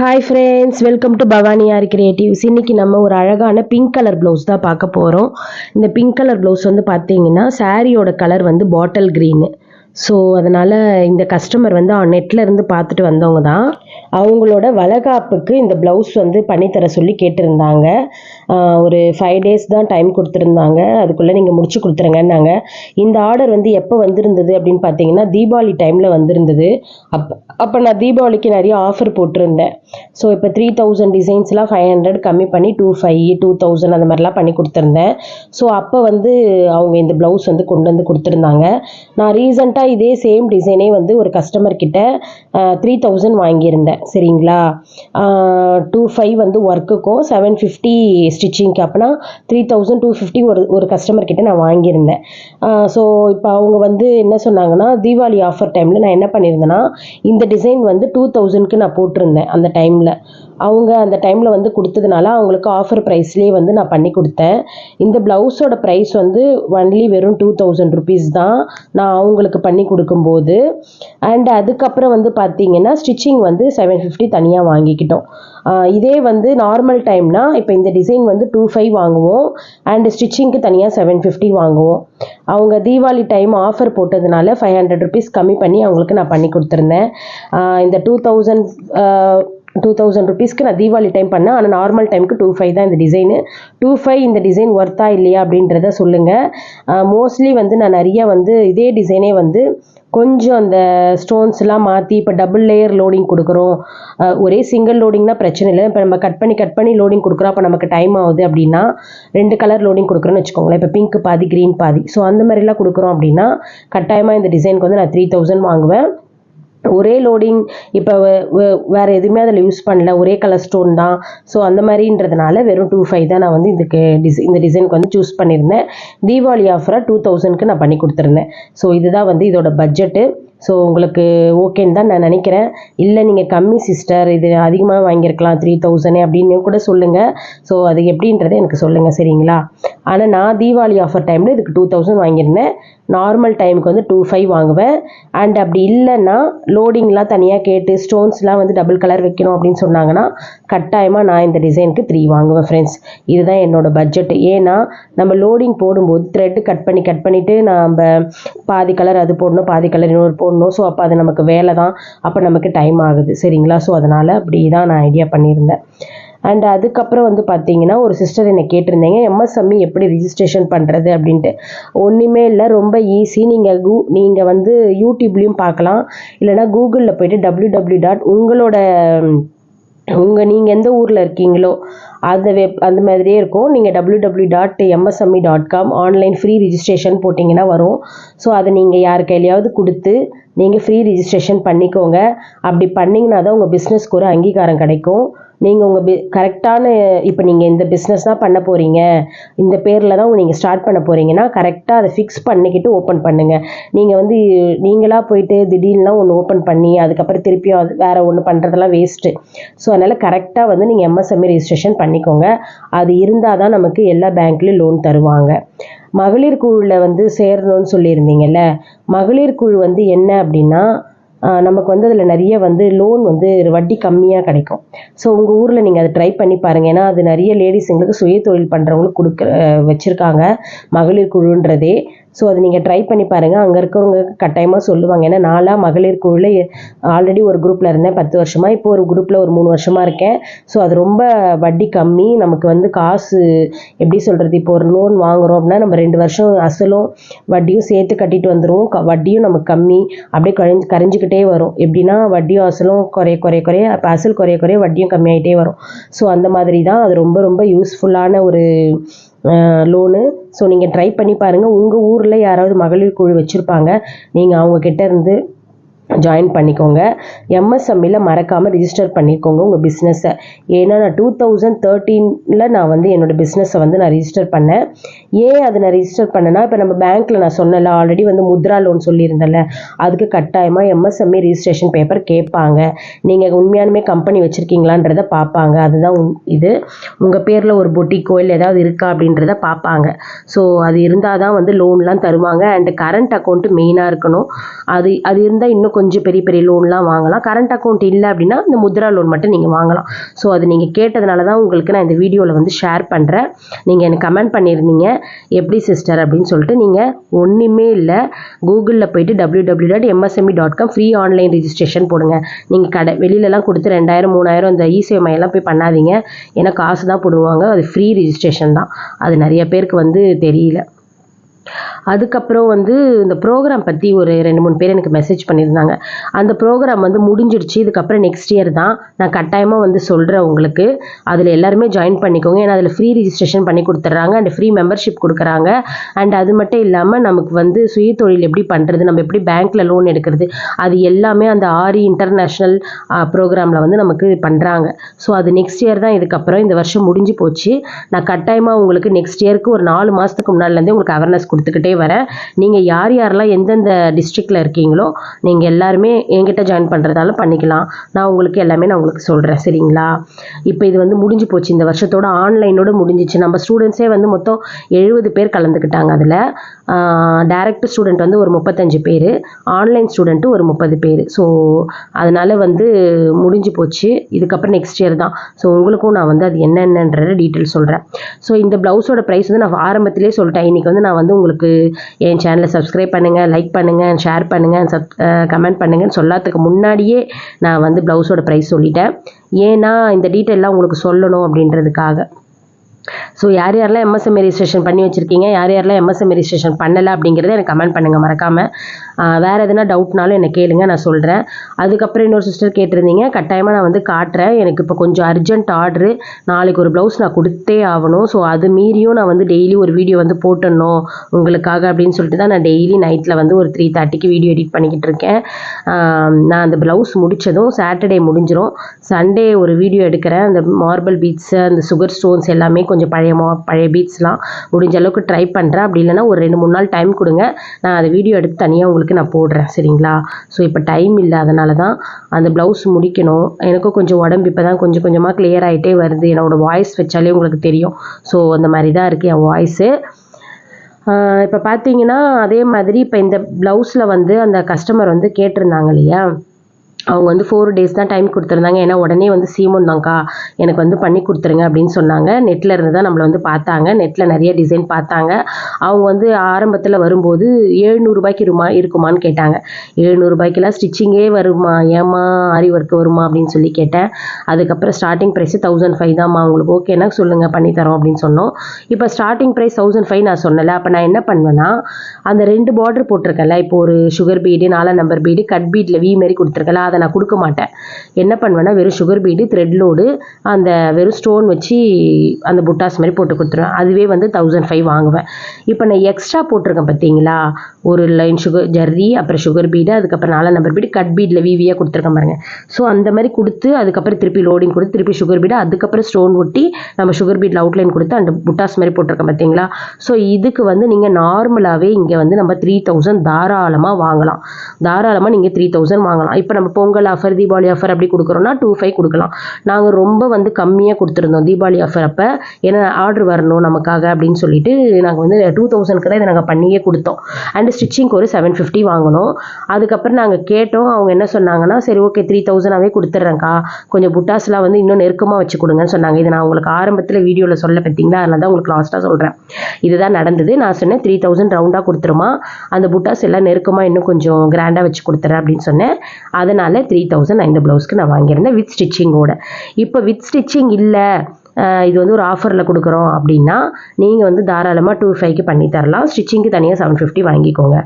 Hi friends welcome to Bhavani R creatives இன்றைக்கி நம்ம ஒரு அழகான பிங்க் கலர் ப்ளவுஸ் தான் பார்க்க போகிறோம் இந்த பிங்க் கலர் ப்ளவுஸ் வந்து பார்த்தீங்கன்னா சாரியோட கலர் வந்து பாட்டில் க்ரீனு ஸோ அதனால் இந்த கஸ்டமர் வந்து நெட்டில் இருந்து பார்த்துட்டு வந்தவங்க தான். அவங்களோட வளகாப்புக்கு இந்த ப்ளவுஸ் வந்து பண்ணித்தர சொல்லி கேட்டிருந்தாங்க. ஒரு ஃபைவ் டேஸ் தான் டைம் கொடுத்துருந்தாங்க. அதுக்குள்ளே நீங்கள் முடிச்சு கொடுத்துருங்கன்னாங்க. இந்த ஆர்டர் வந்து எப்போ வந்திருந்தது அப்படின்னு பார்த்தீங்கன்னா தீபாவளி டைமில் வந்திருந்தது. அப்போ அப்போ நான் தீபாவளிக்கு நிறைய ஆஃபர் போட்டிருந்தேன். ஸோ இப்போ த்ரீ தௌசண்ட் டிசைன்ஸ்லாம் ஃபைவ் ஹண்ட்ரட் கம்மி பண்ணி டூ ஃபைவ் டூ தௌசண்ட் அந்த மாதிரிலாம் பண்ணி கொடுத்துருந்தேன். ஸோ அப்போ வந்து அவங்க இந்த ப்ளவுஸ் வந்து கொண்டு வந்து கொடுத்துருந்தாங்க. நான் ரீசெண்டாக இதே சேம் டிசைனே வந்து ஒரு கஸ்டமர் கிட்ட த்ரீ தௌசண்ட் வாங்கியிருந்தேன். சரிங்களா? டூ ஃபைவ் வந்து ஒர்க்குக்கும் செவன் ஃபிஃப்டி ஸ்டிச்சிங்க்கு அப்போனா த்ரீ தௌசண்ட் டூ ஃபிஃப்டி ஒரு ஒரு கஸ்டமர் கிட்ட நான் வாங்கியிருந்தேன். ஸோ இப்போ அவங்க வந்து என்ன சொன்னாங்கன்னா தீபாவளி ஆஃபர் டைமில் நான் என்ன பண்ணியிருந்தேன்னா இந்த டிசைன் வந்து டூ தௌசண்ட்க்கு நான் போட்டிருந்தேன் அந்த டைமில் அவங்க அந்த டைமில் வந்து கொடுத்ததுனால அவங்களுக்கு ஆஃபர் ப்ரைஸ்லேயே வந்து நான் பண்ணி கொடுத்தேன். இந்த ப்ளவுஸோட ப்ரைஸ் வந்து ஒன்லி வெறும் டூ தௌசண்ட் ருபீஸ் தான் நான் அவங்களுக்கு பண்ணி கொடுக்கும்போது. அண்ட் அதுக்கப்புறம் வந்து பார்த்தீங்கன்னா ஸ்டிச்சிங் வந்து செவன் ஃபிஃப்டி தனியாக வாங்கிக்கிட்டோம். இதே வந்து நார்மல் டைம்னா இப்போ இந்த டிசைன் வந்து டூ ஃபைவ் வாங்குவோம். அண்ட் ஸ்டிச்சிங்க்கு தனியாக செவன் ஃபிஃப்டி வாங்குவோம். அவங்க தீபாவளி டைம் ஆஃபர் போட்டதுனால ஃபைவ் ஹண்ட்ரட் ருபீஸ் கம்மி பண்ணி அவங்களுக்கு நான் பண்ணி கொடுத்துருந்தேன். இந்த டூ தௌசண்ட் டூ தௌசண்ட் ருபீஸ்க்கு நான் தீபாவளி டைம் பண்ணேன். ஆனால் நார்மல் டைமுக்கு டூ ஃபைவ் தான் இந்த டிசைனு டூ ஃபைவ் இந்த டிசைன் ஒர்த்தா இல்லையா அப்படின்றத சொல்லுங்கள் மோஸ்ட்லி வந்து நான் நிறைய வந்து இதே டிசைனே வந்து கொஞ்சம் அந்த ஸ்டோன்ஸ்லாம் மாற்றி இப்போ டபுள் லேயர் லோடிங் கொடுக்குறோம். ஒரே சிங்கிள் லோடிங்னா பிரச்சனை இல்லை. இப்போ நம்ம கட் பண்ணி கட் பண்ணி லோடிங் கொடுக்குறோம். அப்போ நமக்கு டைம் ஆகுது அப்படின்னா ரெண்டு கலர் லோடிங் கொடுக்குறோன்னு வச்சுக்கோங்களேன். இப்போ பிங்க் பாதி க்ரீன் பாதி. ஸோ அந்த மாதிரிலாம் கொடுக்குறோம் அப்படின்னா கட்டாயமாக இந்த டிசைனுக்கு வந்து நான் த்ரீ தௌசண்ட் வாங்குவேன். ஒரே லோடிங் இப்போ வேறு எதுவுமே அதில் யூஸ் பண்ணல. ஒரே கலர் ஸ்டோன் தான். ஸோ அந்த மாதிரின்றதுனால வெறும் டூ ஃபைவ் தான் நான் வந்து இதுக்கு டிசை இந்த டிசைனுக்கு வந்து சூஸ் பண்ணியிருந்தேன். தீபாவளி ஆஃபராக டூ தௌசண்ட்க்கு நான் பண்ணி கொடுத்துருந்தேன். ஸோ இதுதான் வந்து இதோட பட்ஜெட்டு ஸோ உங்களுக்கு ஓகேன்னு தான் நான் நினைக்கிறேன். இல்லை நீங்கள் கம்மி சிஸ்டர் இது அதிகமாக வாங்கியிருக்கலாம் த்ரீ தௌசண்ட் அப்படின்னு கூட சொல்லுங்கள் ஸோ அது எப்படின்றத எனக்கு சொல்லுங்கள் சரிங்களா? ஆனால் நான் தீபாவளி ஆஃபர் டைமில் இதுக்கு டூ தௌசண்ட் வாங்கியிருந்தேன். நார்மல் டைமுக்கு வந்து டூ ஃபைவ் வாங்குவேன். அண்ட் அப்படி இல்லைன்னா லோடிங்லாம் தனியாக கேட்டு ஸ்டோன்ஸ்லாம் வந்து டபுள் கலர் வைக்கணும் அப்படின்னு சொன்னாங்கன்னா கட்டாயமாக நான் இந்த டிசைனுக்கு த்ரீ வாங்குவேன் ஃப்ரெண்ட்ஸ் இதுதான் என்னோடய பட்ஜெட் ஏன்னா நம்ம லோடிங் போடும்போது த்ரெட்டு கட் பண்ணி கட் பண்ணிவிட்டு நம்ம பாதி கலர் அது போடணும் பாதி கலர் இன்னொரு போடணும் ஸோ அப்போ அது நமக்கு வேலை தான் அப்போ நமக்கு டைம் ஆகுது. சரிங்களா? ஸோ அதனால் அப்படி தான் நான் ஐடியா பண்ணியிருந்தேன். அண்ட் அதுக்கப்புறம் வந்து பார்த்தீங்கன்னா ஒரு சிஸ்டர் என்னை கேட்டிருந்தீங்க எம்எஸ்எம்இ எப்படி ரிஜிஸ்ட்ரேஷன் பண்ணுறது அப்படின்ட்டு. ஒன்றுமே இல்லை. ரொம்ப ஈஸி நீங்கள் கூ நீங்கள் வந்து யூடியூப்லேயும் பார்க்கலாம். இல்லைனா கூகுளில் போயிட்டு டபிள்யூ டபிள்யூ டாட் உங்களோட உங்கள் நீங்கள் எந்த ஊரில் இருக்கீங்களோ அந்த வெப் அந்த மாதிரியே இருக்கும். நீங்கள் W W dot MSME dot com online free registration போட்டிங்கன்னா வரும். ஸோ அதை நீங்கள் யார் கையிலையாவது கொடுத்து நீங்கள் ஃப்ரீ ரிஜிஸ்ட்ரேஷன் பண்ணிக்கோங்க. அப்படி பண்ணிங்கன்னா தான் உங்கள் பிஸ்னஸ்க்கு ஒரு அங்கீகாரம் கிடைக்கும். நீங்கள் உங்கள் பி கரெக்டான இப்போ நீங்கள் இந்த பிஸ்னஸ் தான் பண்ண போகிறீங்க இந்த பேரில் தான் நீங்கள் ஸ்டார்ட் பண்ண போகிறீங்கன்னா கரெக்டாக அதை ஃபிக்ஸ் பண்ணிக்கிட்டு ஓப்பன் பண்ணுங்கள் நீங்கள் வந்து நீங்களாக போயிட்டு திடீர்னுலாம் ஒன்று ஓப்பன் பண்ணி அதுக்கப்புறம் திருப்பியும் அது வேறு ஒன்று பண்ணுறதெல்லாம் வேஸ்ட்டு ஸோ அதனால் கரெக்டாக வந்து நீங்கள் எம்எஸ்எம்இ ரிஜிஸ்ட்ரேஷன் பண்ணிக்கோங்க. அது இருந்தால் தான் நமக்கு எல்லா பேங்க்லேயும் லோன் தருவாங்க. மகளிர் குழுவில் வந்து சேரணும்னு சொல்லியிருந்தீங்கல்ல? மகளிர் குழு வந்து என்ன அப்படின்னா நமக்கு வந்து அதில் நிறைய வந்து லோன் வந்து வட்டி கம்மியாக கிடைக்கும். ஸோ உங்கள் ஊரில் நீங்கள் அதை ட்ரை பண்ணி பாருங்கள் ஏன்னா அது நிறைய லேடிஸுங்களுக்கு சுய தொழில் பண்ணுறவங்களுக்கு கொடுக்க வச்சுருக்காங்க மகளிர் குழுன்றதே. ஸோ அதை நீங்கள் ட்ரை பண்ணி பாருங்கள் அங்கே இருக்கிறவங்க கட்டாயமாக சொல்லுவாங்க. ஏன்னா நாளாக மகளிர் குழுவில் ஆல்ரெடி ஒரு குரூப்பில் இருந்தேன் பத்து வருஷமாக இப்போ ஒரு குரூப்பில் ஒரு மூணு வருஷமாக இருக்கேன். ஸோ அது ரொம்ப வட்டி கம்மி. நமக்கு வந்து காசு எப்படி சொல்கிறது இப்போ ஒரு லோன் வாங்குகிறோம் அப்படின்னா நம்ம ரெண்டு வருஷம் அசலும் வட்டியும் சேர்த்து கட்டிட்டு வந்துடுவோம் க வட்டியும் நமக்கு கம்மி. அப்படியே கரைஞ்சு கரைஞ்சிக்கிட்டே வரும். எப்படின்னா வட்டியும் அசலும் குறைய குறைய குறைய அப்போ அசல் குறைய குறைய வட்டியும் கம்மியாயிட்டே வரும். ஸோ அந்த மாதிரி தான். அது ரொம்ப ரொம்ப யூஸ்ஃபுல்லான ஒரு லோனு ஸோ நீங்கள் ட்ரை பண்ணி பாருங்கள் உங்கள் ஊரில் யாராவது மகளிர் குழு வச்சுருப்பாங்க. நீங்கள் அவங்கக்கிட்ட இருந்து ஜாயின் பண்ணிக்கோங்க. எம்எஸ்எம்இல மறக்காமல் ரிஜிஸ்டர் பண்ணிக்கோங்க உங்கள் பிஸ்னஸை ஏன்னா நான் டூ தௌசண்ட் தேர்ட்டீனில் நான் வந்து என்னோடய பிஸ்னஸை வந்து நான் ரிஜிஸ்டர் பண்ணேன். ஏன் அதை நான் ரிஜிஸ்டர் பண்ணேன்னா இப்போ நம்ம பேங்க்கில் நான் சொன்னல ஆல்ரெடி வந்து முத்ரா லோன் சொல்லியிருந்தேன்ல அதுக்கு கட்டாயமாக எம்எஸ்எம்இ ரிஜிஸ்ட்ரேஷன் பேப்பர் கேட்பாங்க. நீங்கள் உண்மையானுமே கம்பெனி வச்சுருக்கீங்களான்றதை பார்ப்பாங்க. அதுதான் இது. உங்கள் பேரில் ஒரு பொட்டிக்கோ இல்லை ஏதாவது இருக்கா அப்படின்றத பார்ப்பாங்க. ஸோ அது இருந்தால் தான் வந்து லோன்லாம் தருவாங்க. அண்ட் கரண்ட் அக்கௌண்ட்டு மெயினாக இருக்கணும். அது அது இருந்தால் இன்னும் கொஞ்சம் பெரிய பெரிய லோன்லாம் வாங்கலாம். கரண்ட் அக்கௌண்ட் இல்லை அப்படின்னா இந்த முத்ரா லோன் மட்டும் நீங்கள் வாங்கலாம். ஸோ அது நீங்கள் கேட்டதுனால தான் உங்களுக்கு நான் இந்த வீடியோவில் வந்து ஷேர் பண்ணுறேன் நீங்கள் எனக்கு கமெண்ட் பண்ணியிருந்தீங்க எப்படி சிஸ்டர் அப்படின்னு சொல்லிட்டு நீங்கள் ஒன்றுமே இல்லை. கூகுளில் போயிட்டு W W dot MSME dot com free online registration போடுங்க. நீங்கள் கடை வெளியிலலாம் கொடுத்து ரெண்டாயிரம் மூணாயிரம் இந்த இசேவை மையெல்லாம் போய் பண்ணாதீங்க. ஏன்னா காசு தான் போடுவாங்க. அது ஃப்ரீ ரிஜிஸ்ட்ரேஷன் தான். அது நிறைய பேருக்கு வந்து தெரியல. அதுக்கப்புறம் வந்து இந்த ப்ரோக்ராம் பற்றி ஒரு ரெண்டு மூணு பேர் எனக்கு மெசேஜ் பண்ணியிருந்தாங்க. அந்த ப்ரோக்ராம் வந்து முடிஞ்சிடுச்சு. இதுக்கப்புறம் நெக்ஸ்ட் இயர் தான் நான் கட்டாயமாக வந்து சொல்கிறேன் உங்களுக்கு. அதில் எல்லாருமே ஜாயின் பண்ணிக்கோங்க. ஏன்னா அதில் ஃப்ரீ ரிஜிஸ்ட்ரேஷன் பண்ணி கொடுத்துட்றாங்க. அண்ட் ஃப்ரீ மெம்பர்ஷிப் கொடுக்குறாங்க. அண்ட் அது மட்டும் இல்லாமல் நமக்கு வந்து சுய தொழில் எப்படி பண்ணுறது நம்ம எப்படி பேங்க்கில் லோன் எடுக்கிறது? அது எல்லாமே அந்த ஆரி இன்டர்நேஷ்னல் ப்ரோக்ராமில் வந்து நமக்கு பண்ணுறாங்க ஸோ அது நெக்ஸ்ட் இயர் தான் இதுக்கப்புறம் இந்த வருஷம் முடிஞ்சு போச்சு. நான் கட்டாயமாக உங்களுக்கு நெக்ஸ்ட் இயருக்கு ஒரு நாலு மாதத்துக்கு முன்னாடிலேருந்தே உங்களுக்கு அவேர்னஸ் கொடுத்துக்கிட்டே வரேன் நீங்கள் யார் யாரெல்லாம் எந்தெந்த டிஸ்ட்ரிக்டில் இருக்கீங்களோ நீங்கள் எல்லாருமே என்கிட்ட ஜாயின் பண்ணுறதாலும் பண்ணிக்கலாம். நான் உங்களுக்கு எல்லாமே நான் உங்களுக்கு சொல்கிறேன் சரிங்களா? இப்போ இது வந்து முடிஞ்சு போச்சு. இந்த வருஷத்தோட ஆன்லைனோட முடிஞ்சிச்சு. நம்ம ஸ்டூடெண்ட்ஸே வந்து மொத்தம் எழுபது பேர் கலந்துக்கிட்டாங்க அதில். டேரக்ட் ஸ்டூடெண்ட் வந்து ஒரு முப்பத்தஞ்சு பேர். ஆன்லைன் ஸ்டூடெண்ட்டு ஒரு முப்பது பேர். ஸோ அதனால் வந்து முடிஞ்சு போச்சு. இதுக்கப்புறம் நெக்ஸ்ட் இயர் தான். ஸோ உங்களுக்கும் நான் வந்து அது என்னென்னன்ற டீட்டெயில் சொல்கிறேன் ஸோ இந்த ப்ளவுஸோட ப்ரைஸ் வந்து நான் ஆரம்பத்திலே சொல்லிட்டேன். இன்றைக்கி வந்து நான் வந்து உங்களுக்கு என் சேனலை சப்ஸ்கிரைப் பண்ணுங்கள் லைக் பண்ணுங்கள் ஷேர் பண்ணுங்கள் சப் கமெண்ட் பண்ணுங்கன்னு சொல்லாததுக்கு முன்னாடியே நான் வந்து ப்ளவுஸோட ப்ரைஸ் சொல்லிட்டேன். ஏன்னா இந்த டீட்டெயிலாம் உங்களுக்கு சொல்லணும் அப்படின்றதுக்காக. ஸோ யார் யாரெல்லாம் எம்எஸ்எம் ரெஜிஸ்ட்ரேஷன் பண்ணி வச்சுருக்கீங்க யார் யாரெல்லாம் எம்எஸ்எம் ரெஜிஸ்ட்ரேஷன் பண்ணலை அப்படிங்கிறத எனக்கு கமெண்ட் பண்ணுங்கள் மறக்காமல் வேறு எதுனா டவுட்னாலும் என்னை கேளுங்க நான் சொல்கிறேன் அதுக்கப்புறம் இன்னொரு சிஸ்டர் கேட்டிருந்தீங்க கட்டாயமாக நான் வந்து காட்டுறேன். எனக்கு இப்போ கொஞ்சம் அர்ஜென்ட் ஆர்டரு நாளைக்கு ஒரு ப்ளவுஸ் நான் கொடுத்தே ஆகணும். ஸோ அது மீறியும் நான் வந்து டெய்லி ஒரு வீடியோ வந்து போட்டுடணும் உங்களுக்காக அப்படின்னு சொல்லிட்டு தான் நான் டெய்லி நைட்டில் வந்து ஒரு த்ரீ தேர்ட்டிக்கு வீடியோ எடிட் பண்ணிக்கிட்டு இருக்கேன். நான் அந்த ப்ளவுஸ் முடித்ததும் சாட்டர்டே முடிஞ்சிடும் சண்டே ஒரு வீடியோ எடுக்கிறேன். அந்த மார்பிள் பீட்ஸு அந்த சுகர் ஸ்டோன்ஸ் எல்லாமே கொஞ்சம் பழைய மா பழைய பீட்ஸ்லாம் முடிஞ்ச அளவுக்கு ட்ரை பண்ணுறேன் அப்படி இல்லைன்னா ஒரு ரெண்டு மூணு நாள் டைம் கொடுங்க. நான் அதை வீடியோ எடுத்து தனியாக உங்களுக்கு நான் போடுறேன் சரிங்களா? ஸோ இப்போ டைம் இல்லை அதனால தான் அந்த ப்ளவுஸ் முடிக்கணும். எனக்கும் கொஞ்சம் உடம்பு இப்போ தான் கொஞ்சம் கொஞ்சமாக கிளியர் ஆகிட்டே வருது. என்னோடய வாய்ஸ் வச்சாலே உங்களுக்கு தெரியும். ஸோ அந்த மாதிரி தான் இருக்குது என் வாய்ஸு இப்போ பார்த்தீங்கன்னா அதே மாதிரி இப்போ இந்த ப்ளவுஸில் வந்து அந்த கஸ்டமர் வந்து கேட்டிருந்தாங்க இல்லையா? அவங்க வந்து ஃபோர் டேஸ் தான் டைம் கொடுத்துருந்தாங்க. ஏன்னா உடனே வந்து சீமம் தாங்க்கா எனக்கு வந்து பண்ணி கொடுத்துருங்க அப்படின்னு சொன்னாங்க. நெட்டில் இருந்து தான் நம்மளை வந்து பார்த்தாங்க. நெட்டில் நிறைய டிசைன் பார்த்தாங்க. அவங்க வந்து ஆரம்பத்தில் வரும்போது ஏழ்நூறுபாய்க்கு இருமா இருக்குமான்னு கேட்டாங்க. ஏழ்நூறுபாய்க்கெல்லாம் ஸ்டிச்சிங்கே வருமா? ஏமா ஆரி ஒர்க் வருமா? அப்படின்னு சொல்லி கேட்டேன். அதுக்கப்புறம் ஸ்டார்டிங் ப்ரைஸு தௌசண்ட் ஃபைவ் தான்மா உங்களுக்கு ஓகேனா சொல்லுங்கள் பண்ணித்தரோம் அப்படின்னு சொன்னோம். இப்போ ஸ்டார்டிங் ப்ரைஸ் தௌசண்ட் ஃபைவ் நான் சொன்னல அப்போ நான் என்ன பண்ணுவேன்னா அந்த ரெண்டு பார்டர் போட்டிருக்கேன்ல. இப்போ ஒரு சுகர் பீடு நாலாம் நம்பர் பீடு கட் பீடில் வி மாரி கொடுத்துருக்கல அதை நான் கொடுக்க மாட்டேன். என்ன பண்ணுவேன்னா வெறும் சுகர் பீடு த்ரெட் லோடு அந்த வெறும் ஸ்டோன் வச்சு அந்த புட்டாஸ் மாதிரி போட்டு கொடுத்துருவேன். அதுவே வந்து தௌசண்ட் ஃபைவ் வாங்குவேன். இப்போ நான் எக்ஸ்ட்ரா போட்டிருக்கேன் பார்த்தீங்களா ஒரு லைன் சுகர் ஜர்ரி அப்புறம் சுகர் பீடு அதுக்கப்புறம் நாலாம் நம்பர் பீடு கட் பீடில் விவியாக கொடுத்துருக்கேன் பாருங்க. ஸோ அந்த மாதிரி கொடுத்து அதுக்கப்புறம் திருப்பி லோடிங் கொடுத்து திருப்பி சுகர் பீடு அதுக்கப்புறம் ஸ்டோன் ஒட்டி நம்ம சுகர் பீடில் அவுட்லைன் கொடுத்து அந்த புட்டாஸ் மாதிரி போட்டிருக்கேன் பார்த்தீங்களா ஸோ இதுக்கு வந்து நீங்கள் நார்மலாகவே இங்கே வந்து நம்ம த்ரீ தௌசண்ட் தாராளமாக வாங்கலாம். தாராளமாக நீங்கள் த்ரீ தௌசண்ட் வாங்கலாம். இப்போ நம்ம பொங்கல் ஆஃபர் தீபாவளி ஆஃபர் அப்படி கொடுக்குறோன்னா டூ ஃபைவ் கொடுக்கலாம். நாங்கள் ரொம்ப வந்து கம்மியாக கொடுத்துருந்தோம் தீபாவளி ஆஃபர் அப்போ. ஏன்னா ஆர்டர் வரணும் நமக்காக அப்படின்னு சொல்லிட்டு நாங்கள் வந்து டூ தௌசண்ட்க்கு தான் இதை நாங்கள் பண்ணியே கொடுத்தோம். அண்ட் ஸ்டிச்சிங்க்கு ஒரு செவன் ஃபிஃப்டி வாங்கினோம் அதுக்கப்புறம் நாங்கள் கேட்டோம். அவங்க என்ன சொன்னாங்கன்னா சரி ஓகே த்ரீ தௌசண்டாகவே கொடுத்துட்றேங்க்கா கொஞ்சம் புட்டாஸ்லாம் வந்து இன்னும் நெருக்கமாக வச்சு கொடுங்கன்னு சொன்னாங்க. இது நான் உங்களுக்கு ஆரம்பத்தில் வீடியோவில் சொல்ல பார்த்தீங்களா? அதனால தான் உங்களுக்கு லாஸ்ட்டாக சொல்கிறேன் இதுதான் நடந்தது. நான் சொன்னேன் த்ரீ தௌசண்ட் ரவுண்டாக கொடுத்துருமா. அந்த புட்டாஸ் எல்லாம் நெருக்கமாக இன்னும் கொஞ்சம் கிராண்டாக வச்சு கொடுத்துறேன் அப்படின்னு சொன்னேன். அதனால் த்ரீ தௌசண்ட் இந்த ப்ளவுஸ்க்கு நான் வாங்கியிருந்தேன் வித் ஸ்டிச்சிங்கோட இப்போ வித் ஸ்டிச்சிங் இல்லை. இது வந்து ஒரு ஆஃபரில் கொடுக்குறோம் அப்படின்னா நீங்கள் வந்து தாராளமாக டூ ஃபைவ்க்கு பண்ணி தரலாம். ஸ்டிச்சிங்க்கு தனியாக செவன் ஃபிஃப்டி வாங்கிக்கோங்க.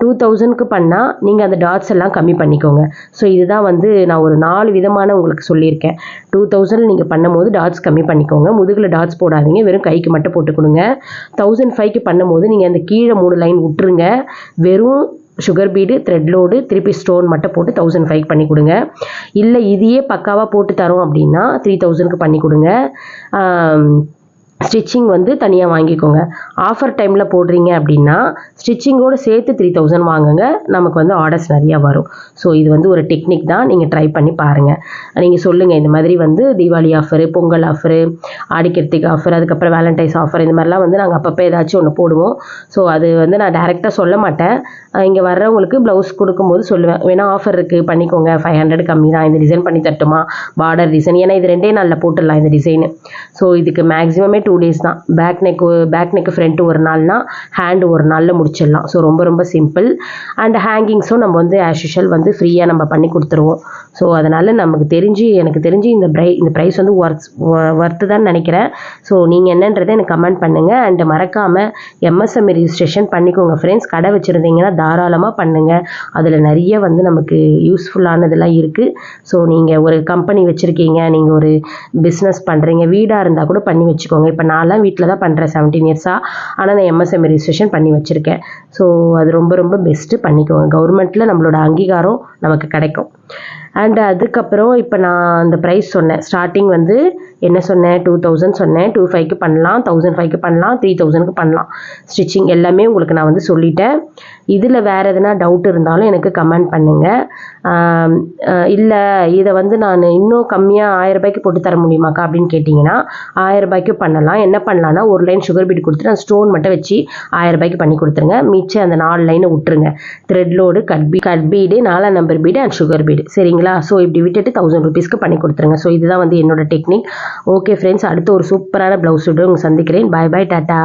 டூ தௌசண்ட்க்கு பண்ணால் நீங்கள் அந்த டாட்ஸ் எல்லாம் கம்மி பண்ணிக்கோங்க. ஸோ இதுதான் வந்து நான் ஒரு நாலு விதமான உங்களுக்கு சொல்லியிருக்கேன். டூ தௌசண்ட் நீங்கள் பண்ணும்போது டாட்ஸ் கம்மி பண்ணிக்கோங்க. முதுகில் டாட்ஸ் போடாதீங்க. வெறும் கைக்கு மட்டும் போட்டு கொடுங்க. தௌசண்ட் ஃபைவ்க்கு பண்ணும்போது நீங்கள் அந்த கீழே மூணு லைன் விட்டுருங்க. வெறும் சுகர் பீடு த்ரெட் லோடு திருப்பி ஸ்டோன் மட்டும் போட்டு தௌசண்ட் ஃபைவ் பண்ணி கொடுங்க. இல்லை இதையே பக்காவாக போட்டு தரோம் அப்படின்னா த்ரீ தௌசண்ட்க்கு பண்ணி கொடுங்க. ஸ்டிச்சிங் வந்து தனியாக வாங்கிக்கோங்க. ஆஃபர் டைமில் போடுறீங்க அப்படின்னா ஸ்டிச்சிங்கோடு சேர்த்து த்ரீ தௌசண்ட் வாங்குங்க. நமக்கு வந்து ஆர்டர்ஸ் நிறையா வரும். ஸோ இது வந்து ஒரு டெக்னிக் தான். நீங்கள் ட்ரை பண்ணி பாருங்கள் நீங்கள் சொல்லுங்கள் இந்த மாதிரி வந்து தீபாவளி ஆஃபரு பொங்கல் ஆஃபரு ஆடிக்கிறதுக்கு ஆஃபர் அதுக்கப்புறம் வேலண்டைன்ஸ் ஆஃபர் இந்த மாதிரிலாம் வந்து நாங்கள் அப்பப்போ ஏதாச்சும் ஒன்று போடுவோம். ஸோ அது வந்து நான் டேரெக்டாக சொல்ல மாட்டேன். இங்கே வர்றவங்களுக்கு ப்ளவுஸ் கொடுக்கும்போது சொல்லுவேன். வேணால் ஆஃபர் இருக்குது பண்ணிக்கோங்க. ஃபைவ் ஹண்ட்ரட் கம்மி தான். இந்த டிசைன் பண்ணி தட்டுமா பார்டர் டிசைன் ஏன்னா இது ரெண்டே நாளில் போட்டுடலாம் இந்த டிசைனு ஸோ இதுக்கு மேக்ஸிமமே டூ டேஸ் தான். Back neck back neck front ஒரு நாள்னா ஹேண்டு ஒரு நாளில் முடிச்சிடலாம். ஸோ ரொம்ப ரொம்ப சிம்பிள் அண்ட் ஹேங்கிங்ஸும் நம்ம வந்து ஆஸ் யூஷுவல் வந்து ஃப்ரீயாக நம்ம பண்ணி கொடுத்துருவோம். ஸோ அதனால் நமக்கு தெரிஞ்சு எனக்கு தெரிஞ்சு இந்த ப்ரை இந்த ப்ரைஸ் வந்து ஒர்த் ஒர்த்து தான் நினைக்கிறேன். ஸோ நீங்கள் என்னன்றதை எனக்கு கமெண்ட் பண்ணுங்கள் அண்ட் மறக்காமல் எம்எஸ்எம்இ ரிஜிஸ்ட்ரேஷன் பண்ணிக்கோங்க ஃப்ரெண்ட்ஸ் கடை வச்சுருந்தீங்கன்னா தாராளமாக பண்ணுங்கள் அதில் நிறைய வந்து நமக்கு யூஸ்ஃபுல்லானதெல்லாம் இருக்குது ஸோ நீங்கள் ஒரு கம்பெனி வச்சுருக்கீங்க நீங்கள் ஒரு பிஸ்னஸ் பண்ணுறீங்க வீடாக இருந்தால் கூட பண்ணி வச்சுக்கோங்க. இப்போ நான்லாம் வீட்டில் தான் பண்ணுறேன் செவன்டீன் இயர்ஸாக ஆனால் நான் எம்எஸ்எம்இ ரிஜிஸ்ட்ரேஷன் பண்ணி வச்சுருக்கேன். ஸோ அது ரொம்ப ரொம்ப பெஸ்ட்டு பண்ணிக்கோங்க. கவர்மெண்ட்டில் நம்மளோட அங்கீகாரம் நமக்கு கிடைக்கும். அண்ட் அதுக்கப்புறம் இப்போ நான் அந்த ப்ரைஸ் சொன்னேன். ஸ்டார்டிங் வந்து என்ன சொன்னேன்? டூ தௌசண்ட் சொன்னேன். டூ ஃபைவ்க்கு பண்ணலாம். தௌசண்ட் ஃபைவ்க்கு பண்ணலாம். த்ரீ தௌசண்ட்க்கு பண்ணலாம். ஸ்டிச்சிங் எல்லாமே உங்களுக்கு நான் வந்து சொல்லிட்டேன். இதில் வேறு எதனா டவுட் இருந்தாலும் எனக்கு கமெண்ட் பண்ணுங்கள் இல்லை இதை வந்து நான் இன்னும் கம்மியாக ஆயிரம் ரூபாய்க்கு போட்டு தர முடியுமாக்கா அப்படின்னு கேட்டிங்கன்னா ஆயிரம் ரூபாய்க்கு பண்ணலாம். என்ன பண்ணலான்னா ஒரு லைன் சுகர் பீட் கொடுத்துட்டு அந்த ஸ்டோன் மட்டும் வச்சு ஆயிரம் ரூபாய்க்கு பண்ணி கொடுத்துருங்க. மிச்சம் அந்த நாலு லைனை விட்டுருங்க. Thread load cut bead cut bead நாலாம் number bead and sugar bead சரிங்களா? ஸோ இப்படி விட்டுட்டு தௌசண்ட் ருபீஸ்க்கு பண்ணி கொடுத்துருங்க. ஸோ இதுதான் வந்து என்னோட டெக்னிக் ஓகே ஃப்ரெண்ட்ஸ் அடுத்து ஒரு சூப்பரான ப்ளவுஸ் உங்களை சந்திக்கிறேன். பாய் பாய் டாட்டா